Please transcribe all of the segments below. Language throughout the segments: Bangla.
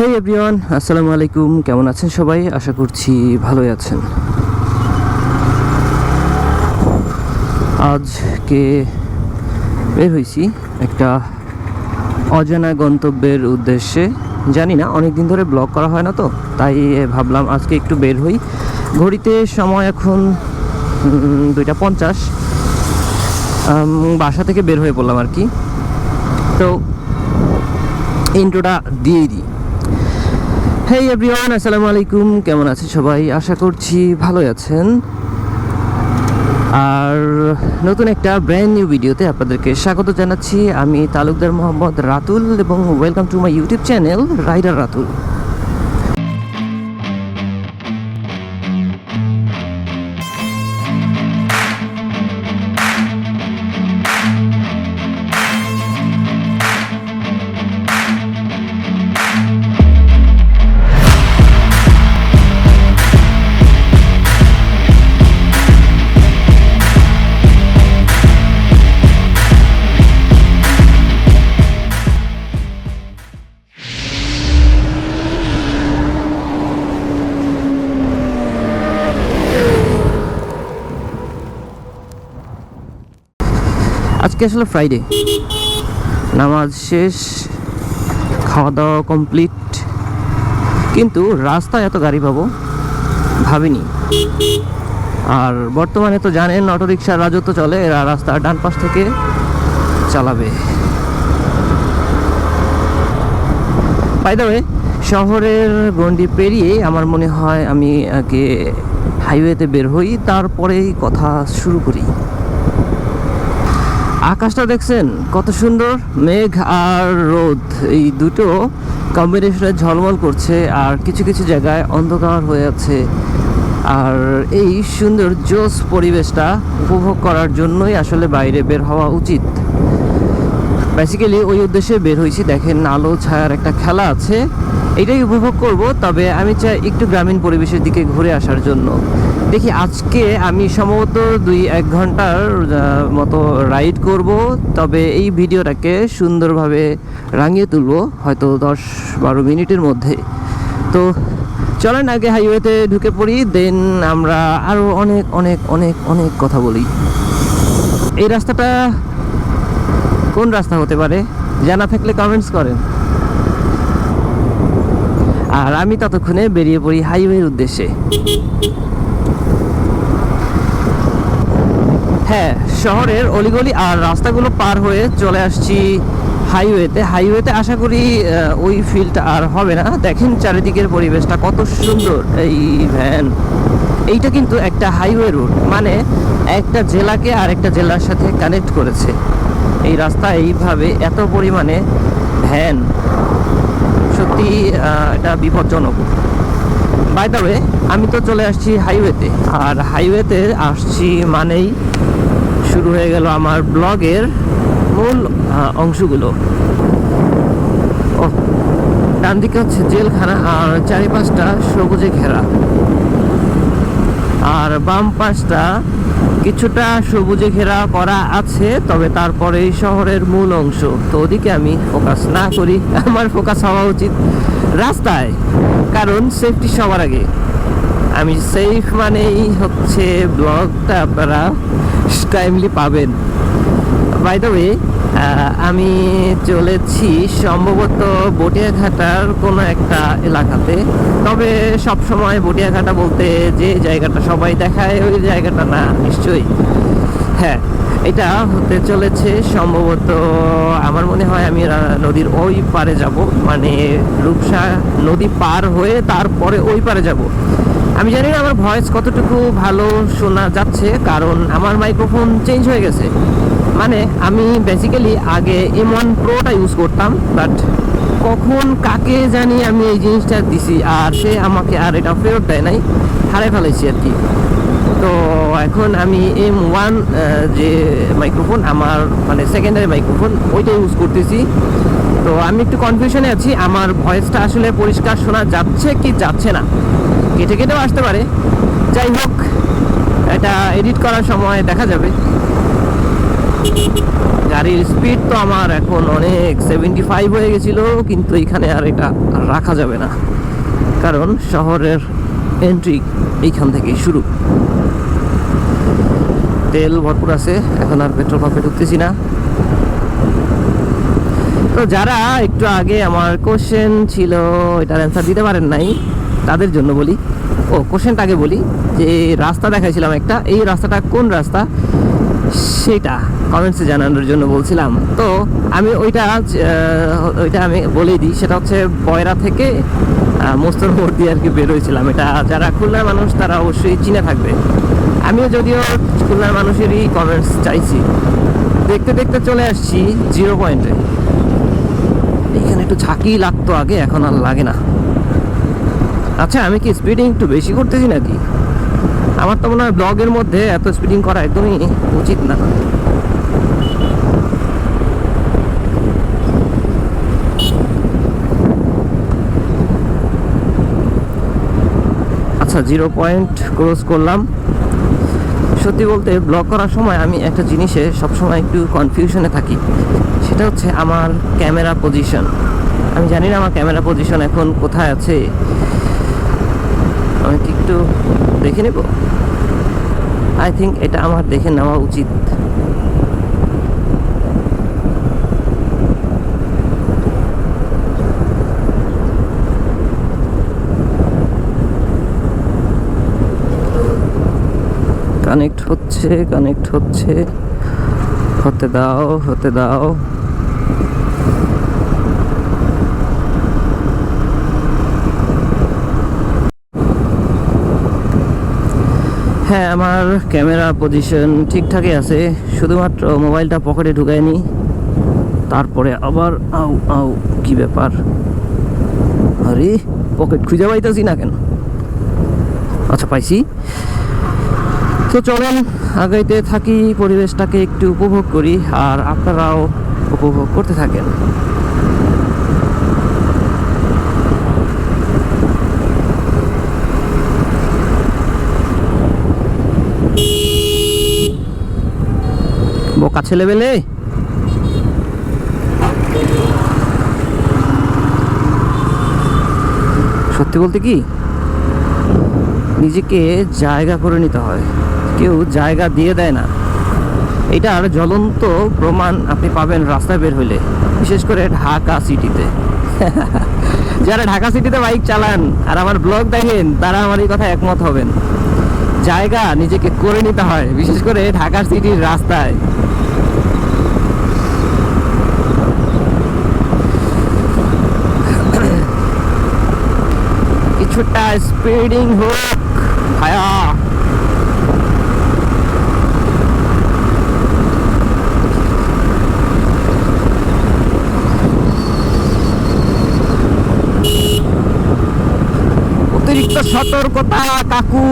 হে এভরিওয়ান আসসালামু আলাইকুম কেমন আছেন সবাই? আশা করছি ভালোই আছেন। আজকে বের হয়েছি একটা অজানা গন্তব্যের উদ্দেশ্যে। জানি না অনেক দিন ধরে ব্লগ করা হয় না তো, তাই ভাবলাম আজকে একটু বের হই। ঘড়িতে সময় এখন দুইটা পঞ্চাশ। বাসা থেকে বের হয়ে পড়লাম আর কি। তো ইন্ট্রোটা দিয়েই দিই। হেই এভরিওয়ান আসসালামু আলাইকুম। কেমন আছে সবাই? আশা করছি ভালোই আছেন। আর নতুন একটা ব্র্যান্ড নিউ ভিডিওতে আপনাদেরকে স্বাগত জানাচ্ছি। আমি তালুকদার মোহাম্মদ রাতুল এবং welcome to my YouTube channel rider Ratul আজকে আসলে ফ্রাইডে নামাজ শেষ খাওয়া দাওয়া কমপ্লিট কিন্তু রাস্তায় এত গাড়ি পাবো, ভাবিনি। আর বর্তমানে তো জানেন অটোরিকশার রাজত্ব চলে, এরা রাস্তার ডান পাশ থেকে চালাবে। বাই দ্য ওয়ে শহরের গন্ডি পেরিয়ে আমার মনে হয় আমি আগে হাইওয়েতে বের হই, তারপরেই কথা শুরু করি। আকাশটা দেখছেন? কত সুন্দর মেঘ আর রোদ। এই দুটো কম্বিনেশনে ঝলমল করছে আর কিছু কিছু জায়গায় অন্ধকার হয়ে আছে। আর এই সুন্দর জোস পরিবেশটা উপভোগ করার জন্যই আসলে বাইরে বের হওয়া উচিত। বেসিক্যালি ওই উদ্দেশ্যে বের হয়েছি। দেখেন, আলো, ছায়ার একটা খেলা আছে। এটাই উপভোগ করব, তবে আমি চাই একটু গ্রামীণ পরিবেশের দিকে ঘুরে আসার জন্য। দেখি আজকে আমি সম্ভবত দুই এক ঘণ্টার মতো রাইড করব, তবে এই ভিডিওটাকে সুন্দরভাবে রাঙিয়ে তুলব, হয়তো দশ বারো মিনিটের মধ্যে। তো চলেন আগে হাইওয়েতে ঢুকে পড়ি, দেন আমরা আরও অনেক অনেক অনেক অনেক কথা বলি। এই রাস্তাটা কোন রাস্তা হতে পারে? জানা থাকলে কমেন্টস করেন। আর আমি ততক্ষণে বেরিয়ে পড়ি হাইওয়ের উদ্দেশ্যে। হ্যাঁ শহরের অলিগলি আর রাস্তাগুলো পার হয়ে চলে আসছি হাইওয়েতে। হাইওয়েতে আশা করি ওই ফিল্ডটা আর হবে না। দেখেন চারিদিকের পরিবেশটা কত সুন্দর এই ভ্যান। এইটা কিন্তু একটা হাইওয়ে রুট মানে একটা জেলাকে আর একটা জেলার সাথে কানেক্ট করেছে। এই রাস্তা এইভাবে এত পরিমাণে ভ্যান। সত্যি এটা বিপজ্জনক। বাই দ্য আমি তো চলে আসছি হাইওয়েতে আর হাইওয়েতে আসছি মানেই শুরু হয়ে গেল আমার ব্লগের মূল অংশগুলো। ও ডান দিকে হচ্ছে জেলখানা, আর চারিপাশটা সবুজে ঘেরা। আর বাম পাশটা কিছুটা সবুজে ঘেরা করা আছে, তবে তারপরে এই শহরের মূল অংশ। তো ওদিকে আমি ফোকাস না করি, আমার ফোকাস হওয়া উচিত রাস্তায়, কারণ সেফটি সবার আগে। আমি সেফ মানেই হচ্ছে ব্লগটা আপনারা টাইমলি পাবেন। বাই দ্য ওয়ে আমি চলেছি সম্ভবত বটিয়াঘাটার কোনো একটা এলাকাতে। তবে সব সময় বটিয়াঘাটা বলতে যে জায়গাটা সবাই দেখায়, ওই জায়গাটা না নিশ্চয়ই। হ্যাঁ এটা হতে চলেছে সম্ভবত, আমার মনে হয় আমি নদীর ওই পারে যাব। মানে রূপসা নদী পার হয়ে তারপরে ওই পারে যাব। আমি জানি না আমার ভয়েস কতটুকু ভালো শোনা যাচ্ছে, কারণ আমার মাইক্রোফোন চেঞ্জ হয়ে গেছে। মানে আমি বেসিক্যালি আগে এম ওয়ান প্রোটা ইউজ করতাম বাট কখন কাকে জানি আমি এই জিনিসটা দিছি আর সে আমাকে আর এটা ফেরত দেয় নাই হারাই ফেলেছি আর কি। তো এখন আমি এম ওয়ান যে মাইক্রোফোন আমার মানে সেকেন্ডারি মাইক্রোফোন ওইটা ইউজ করতেছি। তো আমি একটু কনফিউশনে আছি, আমার ভয়েসটা আসলে পরিষ্কার শোনা যাচ্ছে কি যাচ্ছে না? কেটে কেটেও আসতে পারে। যাই হোক, এটা এডিট করার সময় দেখা যাবে। গাড়ির স্পিড তো আমার এখন অনেক সেভেন্টি ফাইভ হয়ে গেছিল, কিন্তু এখানে আর এটা রাখা যাবে না। কারণ শহরের এন্ট্রি এইখান থেকেই শুরু। তেল ভরপুর আছে, এখন আর পেট্রোল পাম্পে ঢুকতেছি না। তো যারা একটু আগে আমার কোশ্চেন ছিল, এটার অ্যান্সার দিতে পারেন নাই, তাদের জন্য বলি। ও কোশ্চেনটা আগে বলি, যে রাস্তা দেখাইছিলাম একটা, এই রাস্তাটা কোন রাস্তা? সেটা। কমেন্টসে জানানোর জন্য বলছিলাম। তো আমি ওইটা ওইটা আমি বলেই দিই, সেটা হচ্ছে বয়রা থেকে মোস্তর মোড় দিয়ে আর কি বেরোয়েছিলাম এটা যারা খুলনার মানুষ, তারা অবশ্যই চিনে থাকবে। আমিও যদিও খুলনার মানুষেরই কমেন্টস চাইছি। দেখতে দেখতে চলে আসছি জিরো পয়েন্টে এখানে একটু ঝাঁকি লাগতো আগে, এখন আর লাগে না। আচ্ছা আমি কি স্পিডিং একটু বেশি করতেছি নাকি? আমার তো মনে হয় ব্লগের মধ্যে এত স্পিডিং করা একদমই উচিত না। আচ্ছা জিরো পয়েন্ট ক্রস করলাম। সত্যি বলতে ব্লগ করার সময় আমি একটা জিনিসে সবসময় একটু কনফিউশনে থাকি। সেটা হচ্ছে আমার ক্যামেরা পজিশন আমি জানি না আমার ক্যামেরা পজিশন এখন কোথায় আছে। আমি একটু দেখে নেব? আই থিঙ্ক এটা আমার দেখে নেওয়া উচিত কানেক্ট হচ্ছে কানেক্ট হচ্ছে। হতে দাও হতে দাও। হ্যাঁ আমার ক্যামেরা পজিশন ঠিকঠাকই আছে, শুধুমাত্র মোবাইলটা পকেটে ঢুকায়নি। তারপরে আবার, আউ আউ, কি ব্যাপার? আরে পকেট খুঁজে পাইতেছি না কেন? আচ্ছা পাইছি। তো চলেন, আগাইতে থাকি, পরিবেশটাকে একটু উপভোগ করি, আর আপনারাও উপভোগ করতে থাকেন। বোকা ছেলে বেলে সত্যি বলতে কি? নিজেকে জায়গা করে নিতে হয়। কেউ জায়গা দিয়ে দেয় না। এটার জ্বলন্ত প্রমাণ আপনি পাবেন রাস্তায় বের হইলে, বিশেষ করে ঢাকা সিটিতে। যারা ঢাকা সিটিতে বাইক চালান আর আমার ব্লগ দেখেন, তারা আমার এই কথা একমত হবেন। জায়গা নিজেকে করে নিতে হয়, বিশেষ করে ঢাকা সিটির রাস্তায়। কিছুটা স্পিডিং হোক, ভায়া অতিরিক্ত সতর্কতা, কাকু।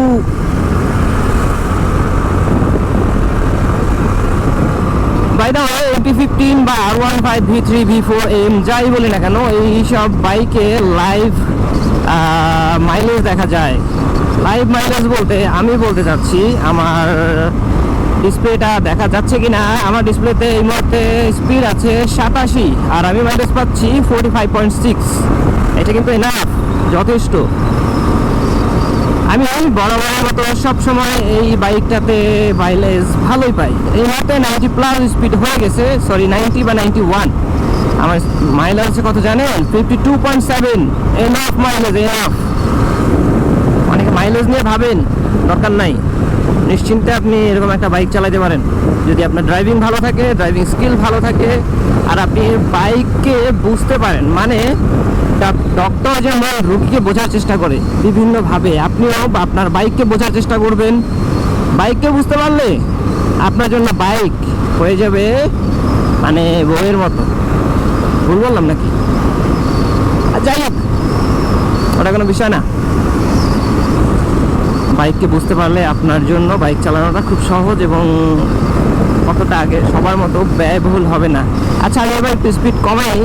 By the way MP fifteen বা R one five V three V four M যাই বলি না কেন, এই সব বাইকে লাইভ মাইলেজ দেখা যায়। লাইভ মাইলেজ বলতে আমি বলতে চাচ্ছি, আমার ডিসপ্লেটা দেখা যাচ্ছে কি না আমার ডিসপ্লেতে এই মুহূর্তে স্পিড আছে সাতাশি, আর আমি মাইলেজ পাচ্ছি ফোর্টি ফাইভ পয়েন্ট সিক্স এটা কিন্তু এনাফ যথেষ্ট। আমি বরাবরের মতো সবসময় এই বাইকটাতে মাইলেজ ভালোই পাই। এই মুহূর্তে নাইনটি প্লাস স্পিড হয়ে গেছে সরি নাইনটি বা নাইনটি ওয়ান আমার মাইলেজ কত জানেন? Fifty two point seven enough mileage enough অনেকে মাইলেজ নিয়ে ভাবেন, দরকার নাই। নিশ্চিন্তে আপনি এরকম একটা বাইক চালাতে পারেন। যদি আপনার ড্রাইভিং ভালো থাকে ড্রাইভিং স্কিল ভালো থাকে, আর আপনি বাইককে বুঝতে পারেন মানে ডক্টর যেমন রুগীকে বোঝার চেষ্টা করে, বিভিন্নভাবে। আপনিও আপনার বাইককে বোঝার চেষ্টা করবেন। বাইককে বুঝতে পারলে আপনার জন্য বাইক হয়ে যাবে মানে বইয়ের মতো। ভুল বললাম নাকি? যাই হোক, ওটা কোনো বিষয় না। বাইককে বুঝতে পারলে আপনার জন্য বাইক চালানোটা খুব সহজ এবং কতটা আগে সবার মতো ব্যয়বহুল হবে না। আচ্ছা আমি এবার একটু স্পিড কমাই।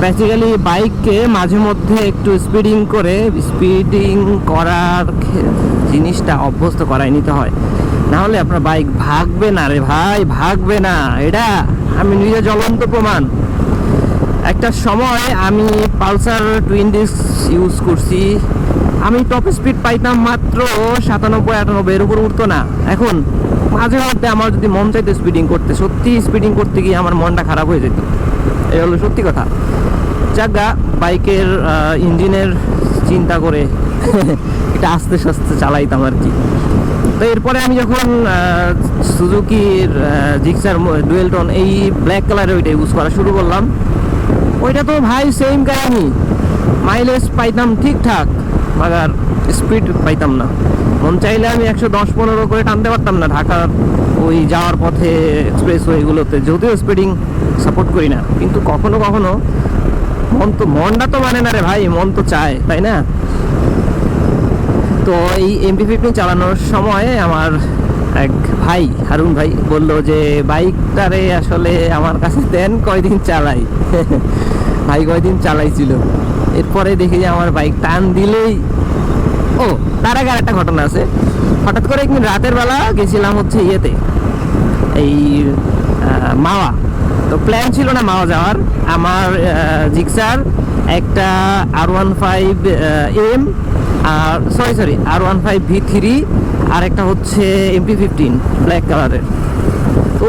বেসিক্যালি বাইককে মাঝে মধ্যে একটু স্পিডিং করে স্পিডিং করার জিনিসটা অভ্যস্ত করাই নিতে হয়। না হলে আপনার বাইক ভাগবে না রে ভাই, ভাগবে না। এটা আমি নিজে জ্বলন্ত প্রমাণ। একটা সময় আমি পালসার টুইন ডিস্ক ইউজ করছি। আমি টপ স্পিড পাইতাম মাত্র সাতানব্বই, আটানব্বই, এর উপর উঠতো না। এখন মাঝে মধ্যে আমার যদি মন চাইতো স্পিডিং করতে, সত্যি স্পিডিং করতে গিয়ে আমার মনটা খারাপ হয়ে যেত। এই হলো সত্যি কথা। যাগা বাইকের ইঞ্জিনের চিন্তা করে এটা আস্তে আস্তে চালাইতাম আর কি। তো এরপরে আমি যখন সুজুকির জিক্সার ডুয়েলটন এই ব্ল্যাক কালারের ওইটা ইউজ করা শুরু করলাম। ওইটা তো ভাই সেম কাহিনী। মাইলেজ পাইতাম ঠিকঠাক, মাগার স্পিড পাইতাম না। মন চাইলে আমি একশো দশ পনেরো করে টানতে পারতাম না ঢাকার ওই যাওয়ার পথে এক্সপ্রেস ওয়েগুলোতে যদিও স্পিডিং সাপোর্ট করি না, কিন্তু কখনো কখনো মন তো, মনটা তো মানে না রে ভাই, মন তো চায়, তাই না? তো এই এমপি ফিফটিন চালানোর সময় আমার এক ভাই, হারুন ভাই বলল যে বাইকটারে আসলে আমার কাছে দেন, কয়দিন চালাই? ভাই কয়দিন চালাইছিল? এরপরে দেখি যে আমার বাইক টান দিলেই, ও, তার আগে আরেকটা ঘটনা আছে। হঠাৎ করে একদিন রাতের বেলা গেছিলাম হচ্ছে ইয়েতে, এই মাওয়া। তো প্ল্যান ছিল না মাওয়া যাওয়ার। আমার জিক্সার, একটা R one five M R sorry sorry R one five V three আর একটা হচ্ছে এমপি ফিফটিন ব্ল্যাক কালারের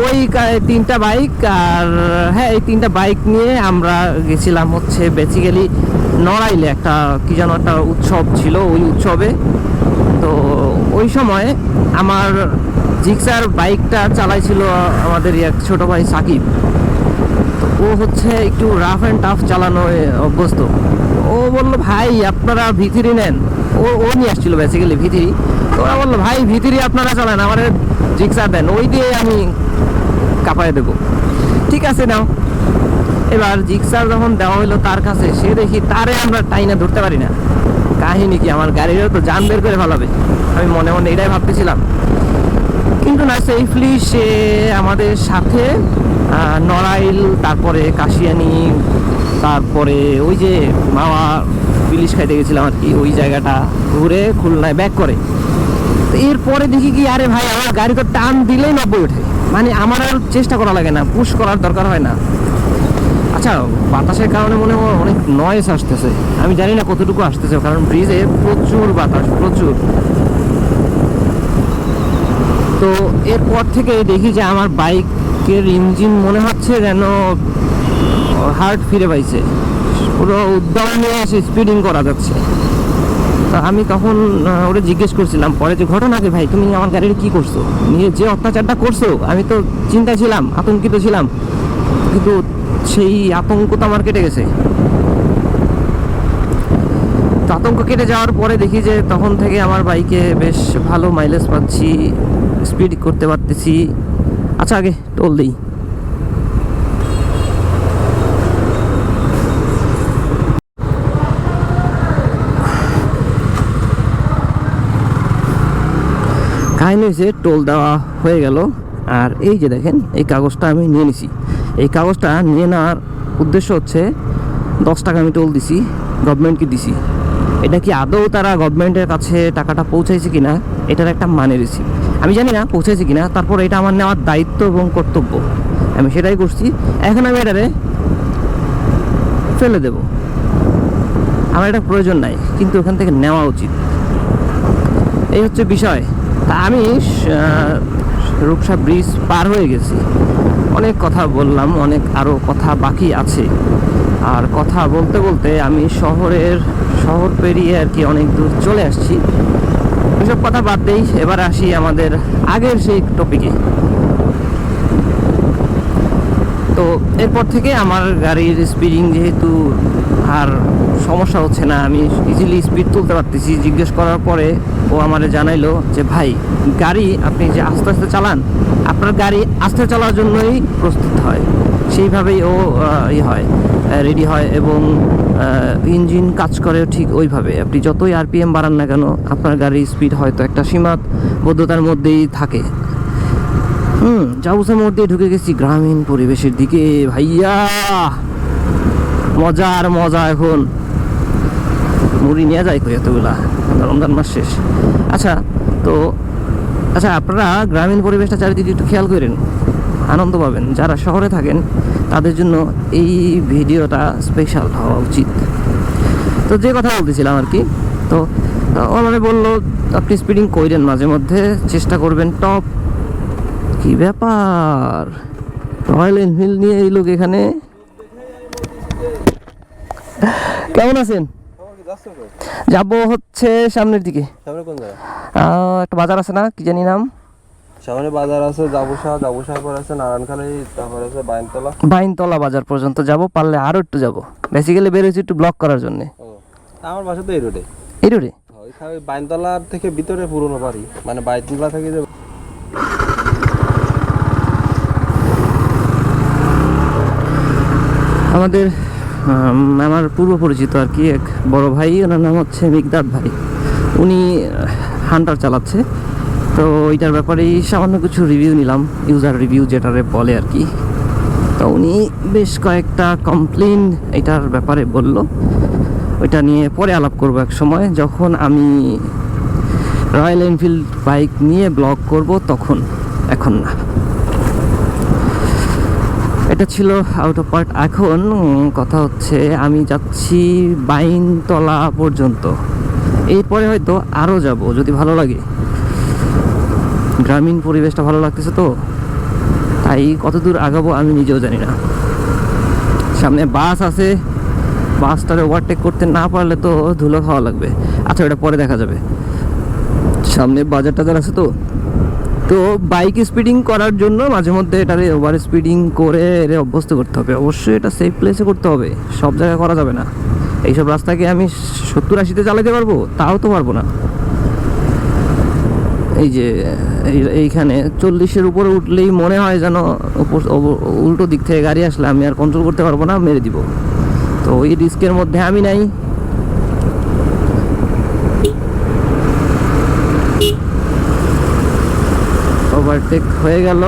ওই তিনটা বাইক আর হ্যাঁ এই তিনটা বাইক নিয়ে আমরা গেছিলাম হচ্ছে বেসিক্যালি নড়াইলে একটা, কী যেন একটা উৎসব ছিল ওই উৎসবে। তো ওই সময় আমার জিক্সার বাইকটা চালাইছিল আমাদের এক ছোটো ভাই সাকিব। তো ও হচ্ছে একটু রাফ অ্যান্ড টাফ চালানো অভ্যস্ত। ও বলল, ভাই, আপনারা ভিতরি নেন। ও ও নিয়ে আসছিল বেসিক্যালি ভিতরি। তো ওরা বলল, ভাই, ভিতরি আপনারা চালান আমার জিক্সার দেন, ওই দিয়ে আমি কাপায় দেবো। ঠিক আছে, নাও। এবার জিক্সার যখন দেওয়া হলো তার কাছে, সে দেখি তারে আমরা টাইনা ধরতে পারি না। কাহিনী কি, আমার গাড়িরও তো যান বের করে ফেলাবে। আমি মনে মনে এটাই ভাবতেছিলাম। কিন্তু না সেফলি সে আমাদের সাথে নড়াইল, তারপরে কাশিয়ানি, তারপরে ওই যে মাওয়া ইলিশ খাইতে গেছিলাম আর কি, ওই জায়গাটা ঘুরে খুলনায় ব্যাক করে। তো এরপরে দেখি কি, আরে ভাই, আমার গাড়ি তো টান দিলেই নব্বই ওঠে। মানে আমার আর চেষ্টা করা লাগে না পুশ করার দরকার হয় না। আচ্ছা বাতাসের কারণে মনে হয় অনেক নয়েস আসতেছে। আমি জানি না কতটুকু আসতেছে, কারণ ব্রিজে প্রচুর বাতাস, প্রচুর। তো এরপর থেকে দেখি যে আমার বাইকের ইঞ্জিন মনে হচ্ছে যেন হার্ট ফিরে পাইছে। পুরো উদ্যম নিয়ে এসে স্পিডিং করা যাচ্ছে। তা আমি তখন ওরে জিজ্ঞেস করছিলাম, পরে যে ঘটনা কি ভাই? তুমি আমার গাড়ির কি করছ? নিয়ে যে অত্যাচারটা করছ, আমি তো চিন্তায় ছিলাম, আতঙ্কিত ছিলাম। কিন্তু সেই আতঙ্ক তো আমার কেটে গেছে। আতঙ্ক কেটে যাওয়ার পরে দেখি যে তখন থেকে আমার বাইকে বেশ ভালো মাইলেজ পাচ্ছি স্পিড করতে পারতেছি। আচ্ছা আগে টোল দিই। কাহিনী হয়েছে টোল দেওয়া হয়ে গেল। আর এই যে দেখেন, এই কাগজটা আমি নিয়ে নিছি। এই কাগজটা নিয়ে নেওয়ার উদ্দেশ্য হচ্ছে, দশ টাকা আমি টোল দিছি, গভর্নমেন্টকে দিছি। এটা কি আদৌ তারা গভর্নমেন্টের কাছে টাকাটা পৌঁছাইছে কিনা, এটার একটা মানে রিসিভ আমি জানি না পৌঁছাইছে কিনা, তারপর এটা আমার নেওয়ার দায়িত্ব এবং কর্তব্য। আমি সেটাই করছি। এখন আমি এটারে ফেলে দেব। আমার এটা প্রয়োজন নাই, কিন্তু ওখান থেকে নেওয়া উচিত। এই হচ্ছে বিষয়। তা আমি রূপসা ব্রিজ পার হয়ে গেছি। অনেক কথা বললাম, অনেক আরও কথা বাকি আছে। আর কথা বলতে বলতে আমি শহরের, শহর পেরিয়ে আর কি অনেক দূর চলে আসছি। এসব কথা বাদ দেই, এবার আসি আমাদের আগের সেই টপিকে তো এরপর থেকে আমার গাড়ির স্পিডিং যেহেতু আর সমস্যা হচ্ছে না, আমি ইজিলি স্পিড তুলতে পারতেছি। জিজ্ঞেস করার পরে ও আমারে জানাইলো যে, ভাই, গাড়ি আপনি যে আস্তে আস্তে চালান, আপনার গাড়ি আস্তে চলার জন্যই প্রস্তুত হয়। সেইভাবেই ও ই হয়। রেডি হয় এবং ইঞ্জিন কাজ করে ঠিক ওইভাবে। আপনি যতই আরপিএম বাড়ান না কেন, আপনার গাড়ির স্পিড হয়তো একটা সীমাত সীমাবদ্ধতার মধ্যেই থাকে। হুম জাউসের মধ্যে ঢুকে গেছি গ্রামীণ পরিবেশের দিকে। ভাইয়া, মজার মজা এখন। মুড়ি নিয়ে যায় কই এতগুলা? রমজান মাস শেষ। আচ্ছা তো আচ্ছা আপনারা গ্রামীণ পরিবেশটা চারিদিকে একটু খেয়াল করেন। আনন্দ পাবেন। যারা শহরে থাকেন তাদের জন্য এই ভিডিওটা স্পেশাল হওয়া উচিত। তো যে কথা বলতেছিলাম আর কি তো ওনারে বলল আপনি স্পিডিং করেন মাঝে মধ্যে চেষ্টা করবেন টপ কি ব্যাপার? রয়্যাল এনফিল্ড নিয়ে এই লোক এখানে? কেমন আছেন? যাব হচ্ছে সামনের দিকে। একটা বাজার আছে না কি জানি নাম? সামনে বাজার আছে জাবুসা জাবুসার পর আছে নারায়ণখালী তারপর আছে বাইনতলা। বাইনতলা বাজার পর্যন্ত যাব পারলে আরও একটু যাব। বেসিক্যালি বেরোয়েছি একটু ব্লক করার জন্য। আমার বাসা তো এই রোডে এই রোডে বাইনতলার থেকে ভিতরে পুরনো বাড়ি মানে বাইনতলা থেকে যে আমাদের আমার পূর্ব পরিচিত আর কি এক বড় ভাই ওনার নাম হচ্ছে মিকদাদ ভাই। উনি হান্টার চালাচ্ছে। তো ওইটার ব্যাপারেই সামান্য কিছু রিভিউ নিলাম ইউজার রিভিউ যেটারে বলে আর কি। তো উনি বেশ কয়েকটা কমপ্লেন এটার ব্যাপারে বলল। ওইটা নিয়ে পরে আলাপ করব এক সময়। যখন আমি রয়্যাল এনফিল্ড বাইক নিয়ে ব্লগ করব, তখন, এখন না। এটা ছিল আউট অফ পার্ট এখন কথা হচ্ছে, আমি যাচ্ছি বাইনতলা পর্যন্ত। এরপরে হয়তো আরও যাব, যদি ভালো লাগে। গ্রামীণ পরিবেশটা ভালো লাগতেছে তো, তাই কত দূর আগাবো আমি নিজেও জানি না। সামনে বাস আছে, বাসটারে ওভারটেক করতে না পারলে তো ধুলো খাওয়া লাগবে। আচ্ছা ওটা পরে দেখা যাবে। সামনে বাজার টাজার আছে তো তো বাইক স্পিডিং করার জন্য মাঝে মধ্যে এটারে ওভার স্পিডিং করে এর অভ্যস্ত করতে হবে। অবশ্যই এটা সেফ প্লেসে করতে হবে, সব জায়গায় করা যাবে না। এইসব রাস্তাকে আমি সত্তর আশিতে চালাতে পারব? তাও তো পারব না। এই যে এইখানে চল্লিশের উপরে উঠলেই মনে হয় যেন উল্টো দিক থেকে গাড়ি আসলে আমি আর কন্ট্রোল করতে পারব না, মেরে দিব। তো ওই রিস্কের মধ্যে আমি নাই। ওভারটেক হয়ে গেল।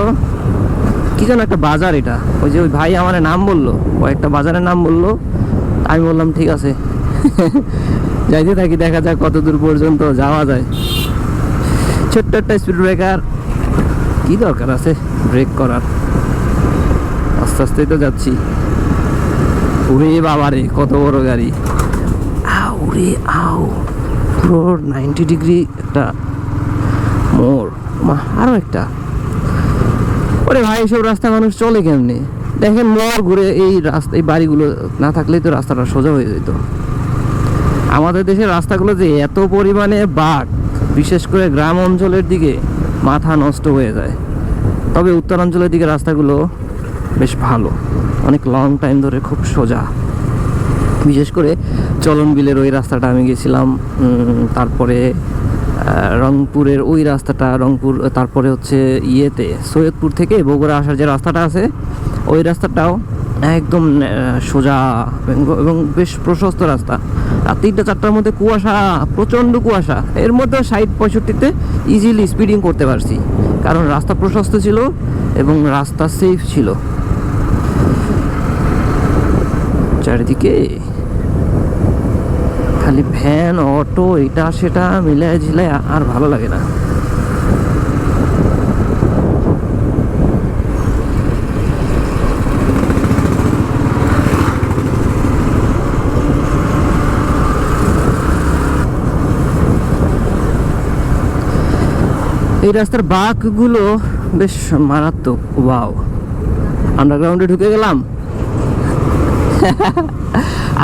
কি যেন একটা বাজার এটা। ওই যে ওই ভাই আমার নাম বলল ও একটা বাজারের নাম বলল। আমি বললাম, ঠিক আছে। যাইতে থাকি, দেখা যাক কত দূর পর্যন্ত যাওয়া যায়। ছোট্ট একটা স্পিড ব্রেকার কি দরকার আছে ব্রেক করার? আস্তে আস্তেই তো যাচ্ছি। উরে বাবারে কত বড় গাড়ি। আউ রে আউ পুরো নাইনটি ডিগ্রি একটা মোড়। মা আরও একটা। ওরে ভাই, এসব রাস্তা মানুষ চলে কেমনে? দেখেন মোড় ঘুরে এই রাস্তা, এই বাড়িগুলো না থাকলেই তো রাস্তাটা সোজা হয়ে যেত। আমাদের দেশের রাস্তাগুলো যে এত পরিমাণে বাঘ বিশেষ করে গ্রাম অঞ্চলের দিকে মাথা নষ্ট হয়ে যায়। তবে উত্তরাঞ্চলের দিকে রাস্তাগুলো বেশ ভালো। অনেক লং টাইম ধরে খুব সোজা। বিশেষ করে চলন বিলের ওই রাস্তাটা আমি গেছিলাম তারপরে রংপুরের ওই রাস্তাটা, রংপুর, তারপরে হচ্ছে ইয়েতে, সৈয়দপুর থেকে বগুড়া আসার যে রাস্তাটা আছে, ওই রাস্তাটাও একদম সোজা এবং- বেশ প্রশস্ত রাস্তা। আর তিনটা চারটার মধ্যে কুয়াশা, প্রচণ্ড কুয়াশা। এর মধ্যে ষাট পঁয়ষট্টিতে ইজিলি স্পিডিং করতে পারছি। কারণ রাস্তা প্রশস্ত ছিল এবং রাস্তা সেফ ছিল। চারিদিকে খালি ভ্যান, অটো, এটা, সেটা মিলায় ঝিলায় আর ভালো লাগে না। এই রাস্তার বাঁকগুলো বেশ মারাত্মক, ওয়াও। আন্ডারগ্রাউন্ডে ঢুকে গেলাম।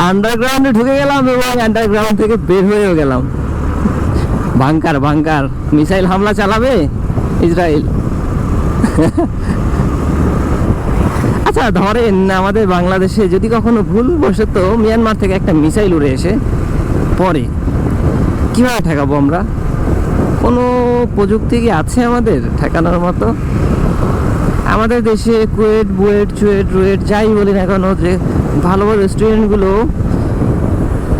আন্ডারগ্রাউন্ডে ঢুকে গেলাম এবং আন্ডারগ্রাউন্ড থেকে বের হয়েও গেলাম। Bunker bunker. মিসাইল হামলা চালাবে? ইসরায়েল। আচ্ছা ধরেন আমাদের বাংলাদেশে যদি কখনো ভুল বসত মিয়ানমার থেকে একটা মিসাইল উড়ে এসে পরে কীভাবে ঠেকাবো আমরা? কোনো প্রযুক্তি কি আছে আমাদের ঠেকানোর মতো? আমাদের দেশে কুয়েট, বুয়েট, চুয়েট, রুয়েট, যাই বলি না কেন যে ভালো ভালো রেস্টুরেন্টগুলো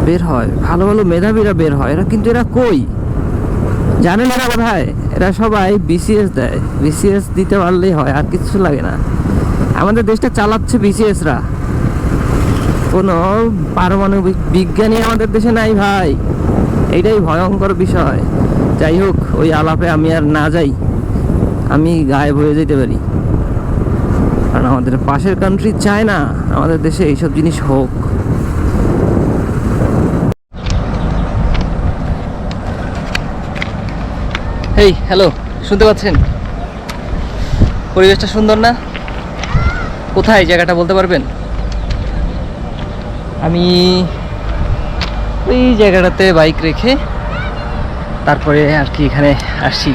বের হয়, ভালো ভালো মেধাবীরা বের হয়। এরা কিন্তু এরা কই? জানেন এরা কোথায় এরা সবাই বিসিএস দেয়। বিসিএস দিতে পারলেই হয়, আর কিছু লাগে না। আমাদের দেশটা চালাচ্ছে বিসিএসরা কোনো পারমাণবিক বিজ্ঞানী আমাদের দেশে নাই ভাই। এইটাই ভয়ঙ্কর বিষয়। যাই হোক ওই আলাপে আমি আর না যাই আমি গায়েব হয়ে যেতে পারি। কারণ আমাদের পাশের কান্ট্রি চায় না আমাদের দেশে এইসব জিনিস হোক। এই হ্যালো শুনতে পাচ্ছেন? পরিবেশটা সুন্দর না? কোথায় জায়গাটা বলতে পারবেন? আমি ওই জায়গাটাতে বাইক রেখে তারপরে আর কি এখানে আসছি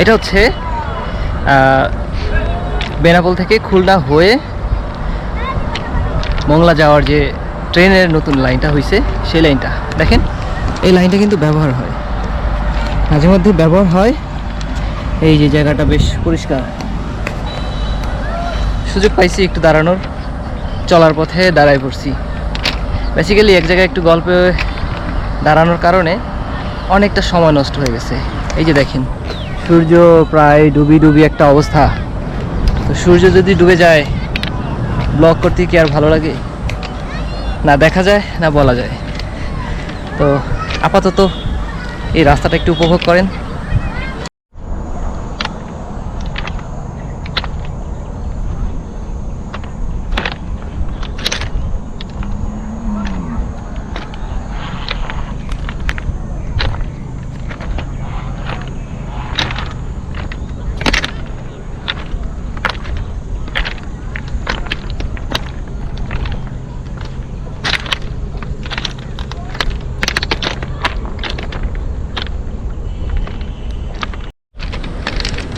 এটা হচ্ছে বেনাপোল থেকে খুলনা হয়ে মংলা যাওয়ার যে ট্রেনের নতুন লাইনটা হয়েছে সেই লাইনটা। দেখেন, এই লাইনটা কিন্তু ব্যবহার হয়। মাঝে মধ্যে ব্যবহার হয়। এই যে জায়গাটা বেশ পরিষ্কার। সুযোগ পাইছি একটু দাঁড়ানোর। চলার পথে দাঁড়ায় পড়ছি। বেসিক্যালি এক জায়গায় একটু গল্পে দাঁড়ানোর কারণে অনেকটা সময় নষ্ট হয়ে গেছে। এই যে দেখেন, সূর্য প্রায় ডুবি ডুবি একটা অবস্থা। তো সূর্য যদি ডুবে যায় ব্লগ করতে কি আর ভালো লাগে? না দেখা যায়, না বলা যায়। তো আপাতত এই রাস্তাটা একটু উপভোগ করেন।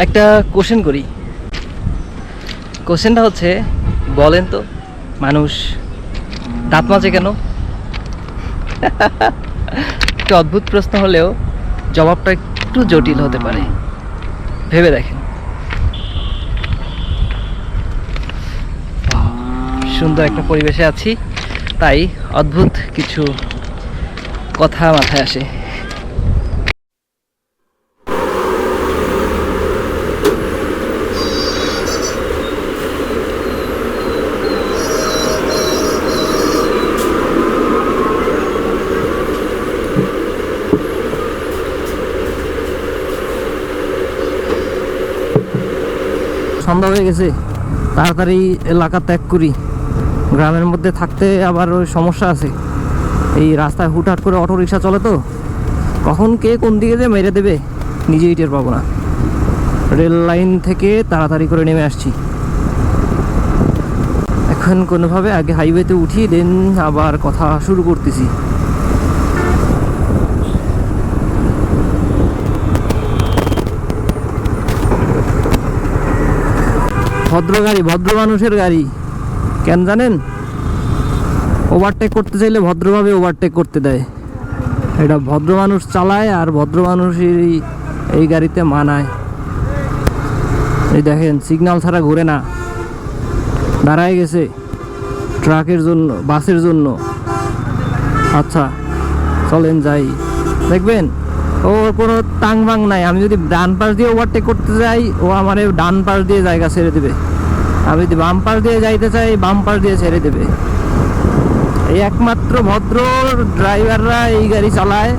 একটা কোশ্চেন করি। কোশ্চেনটা হচ্ছে, বলেন তো, মানুষ দাঁত মাজে কেন? একটু অদ্ভুত প্রশ্ন হলেও জবাবটা একটু জটিল হতে পারে। ভেবে দেখেন। সুন্দর একটা পরিবেশে আছি, তাই অদ্ভুত কিছু কথা মাথায় আসে। সন্ধ্যা হয়ে গেছে, তাড়াতাড়ি এলাকা ত্যাগ করি। গ্রামের মধ্যে থাকতে আবার ওই সমস্যা আছে। এই রাস্তায় হুটহাট করে অটো রিক্সা চলে তো, কখন কে কোন দিকে যে মেরে দেবে, নিজেই টের পাবো না। রেল লাইন থেকে তাড়াতাড়ি করে নেমে আসছি। এখন কোনোভাবে আগে হাইওয়েতে উঠি দেন আবার কথা শুরু করতেছি। ভদ্র গাড়ি, ভদ্র মানুষের গাড়ি। কেন জানেন? ওভারটেক করতে চাইলে ভদ্রভাবে ওভারটেক করতে দেয়। এটা ভদ্র মানুষ চালায় আর ভদ্র মানুষেরই এই গাড়িতে মানায়। এই দেখেন সিগন্যাল ছাড়া ঘুরে না। দাঁড়ায় গেছে ট্রাকের জন্য বাসের জন্য। আচ্ছা চলেন যাই। দেখবেন? ওর কোনো টাং বাং নাই। আমি যদি ডান পাশ দিয়ে ওভারটেক করতে যাই, ও আমার ডান পাশ দিয়ে জায়গা ছেড়ে দেবে। আমি যদি বাম পাশ দিয়ে যাইতে চাই, বাম পাশ দিয়ে ছেড়ে দেবে। এই একমাত্র ভদ্র ড্রাইভাররা এই গাড়ি চালায়,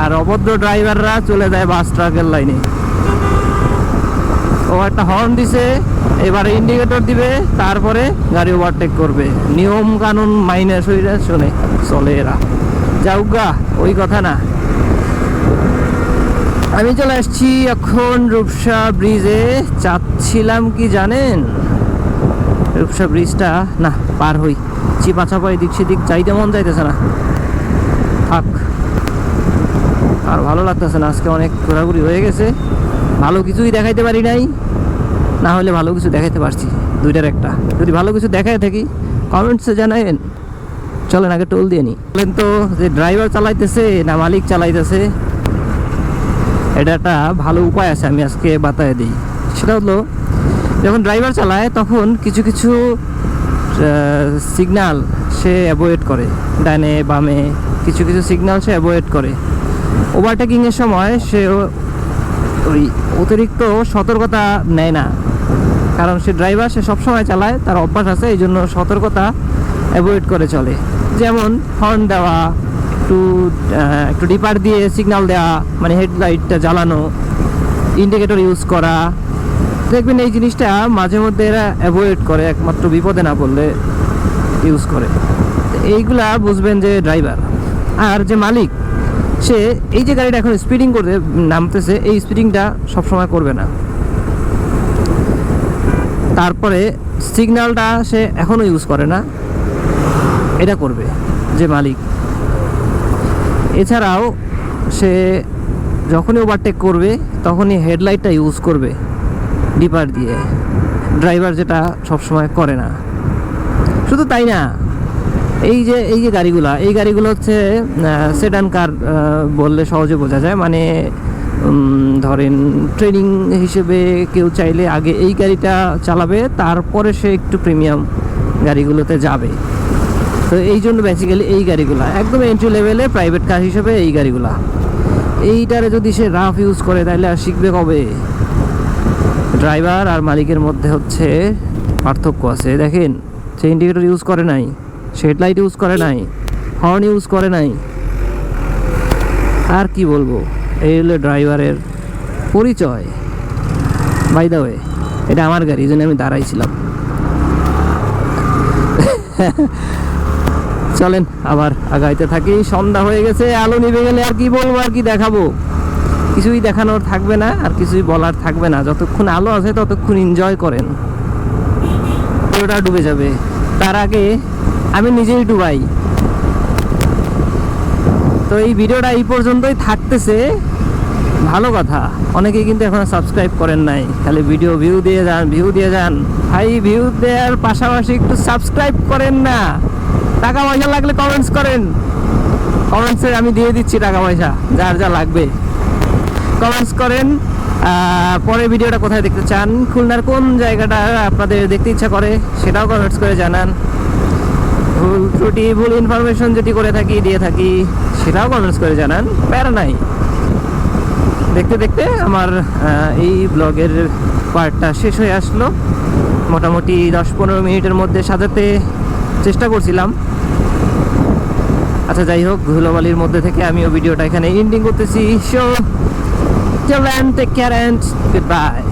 আর অভদ্র ড্রাইভাররা চলে যায় বাস ট্রাকের লাইনে ও একটা হর্ন দিছে, এবারে ইন্ডিকেটর দিবে, তারপরে গাড়ি ওভারটেক করবে। নিয়ম কানুন মাইনে শরীরে শোনে চলে এরা। যাউগা ওই কথা না। আমি চলে আসছি এখন রূপসা ব্রিজে। চাচ্ছিলাম কি জানেন? রূপসা ব্রিজটা, না, পার হই। চিপা চাপা এদিক সেদিক চাইতে মন যাইতেছে না। থাক, আর ভালো লাগতেছে না, আজকে অনেক ঘোরাঘুরি হয়ে গেছে। ভালো কিছুই দেখাইতে পারি নাই, না হলে ভালো কিছু দেখাইতে পারছি, দুইটার একটা। যদি ভালো কিছু দেখায় থাকি, কমেন্টসে জানাবেন চলেন, আগে টোল দিয়ে নি। বলেন তো যে ড্রাইভার চালাইতেছে না মালিক চালাইতেছে এটা একটা ভালো উপায় আছে আমি আজকে বাতায় দিই। সেটা হলো, যখন ড্রাইভার চালায়, তখন কিছু কিছু সিগনাল সে অ্যাভয়েড করে। ডানে, বামে, কিছু কিছু সিগনাল সে অ্যাভয়েড করে। ওভারটেকিংয়ের সময় সে ওই অতিরিক্ত সতর্কতা নেয় না। কারণ সে ড্রাইভার সে সবসময় চালায়, তার অভ্যাস আছে এই জন্য সতর্কতা অ্যাভয়েড করে চলে। যেমন হর্ন দেওয়া একটু একটু ডিপার দিয়ে সিগন্যাল দেওয়া মানে হেডলাইটটা জ্বালানো ইন্ডিকেটর ইউজ করা। দেখবেন এই জিনিসটা মাঝে মধ্যে এরা অ্যাভয়েড করে, একমাত্র বিপদে না পড়লে ইউজ করে। এইগুলা বুঝবেন যে ড্রাইভার আর যে মালিক, সে এই যে গাড়িটা এখন স্পিডিং করতে নামতেছে, এই স্পিডিংটা সবসময় করবে না। তারপরে সিগন্যালটা সে এখনও ইউজ করে না। এটা করবে যে মালিক। এছাড়াও সে যখনই ওভারটেক করবে, তখনই হেডলাইটটা ইউজ করবে ডিপার দিয়ে। ড্রাইভার যেটা সবসময় করে না। শুধু তাই না, এই যে এই যে গাড়িগুলো, এই গাড়িগুলো হচ্ছে সেডান কার বললে সহজে বোঝা যায়। মানে ধরেন ট্রেনিং হিসেবে কেউ চাইলে আগে এই গাড়িটা চালাবে, তারপরে সে একটু প্রিমিয়াম গাড়িগুলোতে যাবে। তো এই জন্য বেসিক্যালি এই গাড়িগুলা, একদম এন্ট্রি লেভেলে প্রাইভেট কার হিসেবে এই গাড়িগুলা। এইটারে যদি সে রাফ ইউজ করে, তাহলে আর শিখবে কবে? ড্রাইভার আর মালিকের মধ্যে হচ্ছে পার্থক্য আছে। দেখেন, সে ইন্ডিকেটর ইউজ করে নাই শেড লাইট ইউজ করে নাই হর্ন ইউজ করে নাই। আর কি বলব? এই হলো ড্রাইভারের পরিচয়। বাই দা ওয়ে এটা আমার গাড়ি, এই জন্য আমি দাঁড়াইছিলাম। চলেন, আবার আগাইতে থাকি। সন্ধ্যা হয়ে গেছে, আলো নিভে গেলে আর কি বলব, আর কি দেখাবো? কিছুই দেখানোর থাকবে না, আর কিছুই বলার থাকবে না। যতক্ষণ আলো আছে, ততক্ষণ এনজয় করেন। ওটা ডুবে যাবে। তার আগে আমি নিজেই ডুবাই। তো এই ভিডিওটা এই পর্যন্তই থাকতেছে। ভালো কথা। অনেকেই কিন্তু এখন সাবস্ক্রাইব করেন নাই। খালি ভিডিও ভিউ দিয়ে যান ভিউ দিয়ে যান। ভাই ভিউ দেওয়ার পাশাপাশি একটু সাবস্ক্রাইব করেন না। টাকা পয়সা লাগলে কমেন্টস করেন। কমেন্টসে আমি দিয়ে দিচ্ছি টাকা পয়সা যার যা লাগবে। কমেন্টস করেন আহ, পরে ভিডিওটা কোথায় দেখতে চান খুলনার কোন জায়গাটা আপনাদের দেখতে ইচ্ছা করে সেটাও কমেন্টস করে জানান। ভুল ত্রুটি ভুল ইনফরমেশন যেটি করে থাকি দিয়ে থাকি সেটাও কমেন্টস করে জানান প্যারা নাই। দেখতে দেখতে আমার এই ব্লগের পার্টটা শেষ হয়ে আসলো। মোটামুটি দশ পনেরো মিনিটের মধ্যে সাজাতে চেষ্টা করছিলাম। আচ্ছা যাই হোক, ধুলোবালির মধ্যে থেকে আমিও ভিডিওটা এখানে এন্ডিং করতেছি। So take care and good bye